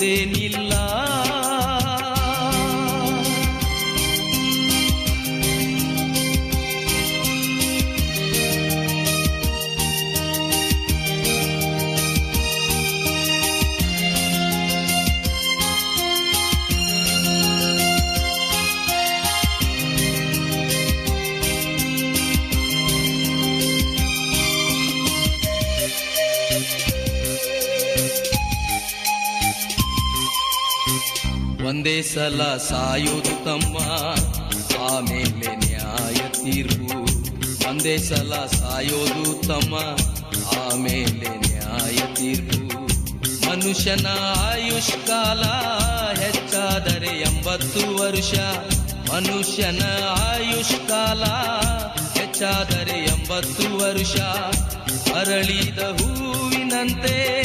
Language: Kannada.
தேனில் ಒಂದೇ ಸಲ ಸಾಯೋದು ತಮ್ಮ ಆಮೇಲೆ ನ್ಯಾಯ ತೀರ್ಪು. ಒಂದೇ ಸಲ ಸಾಯೋದು ತಮ್ಮ ಆಮೇಲೆ ನ್ಯಾಯ ತೀರ್ಪು. ಮನುಷ್ಯನ ಆಯುಷ್ ಕಾಲ ಹೆಚ್ಚಾದರೆ ಎಂಬತ್ತು ವರ್ಷ. ಮನುಷ್ಯನ ಆಯುಷ್ ಕಾಲ ಹೆಚ್ಚಾದರೆ ಎಂಬತ್ತು ವರ್ಷ. ಅರಳಿದ ಹೂವಿನಂತೆ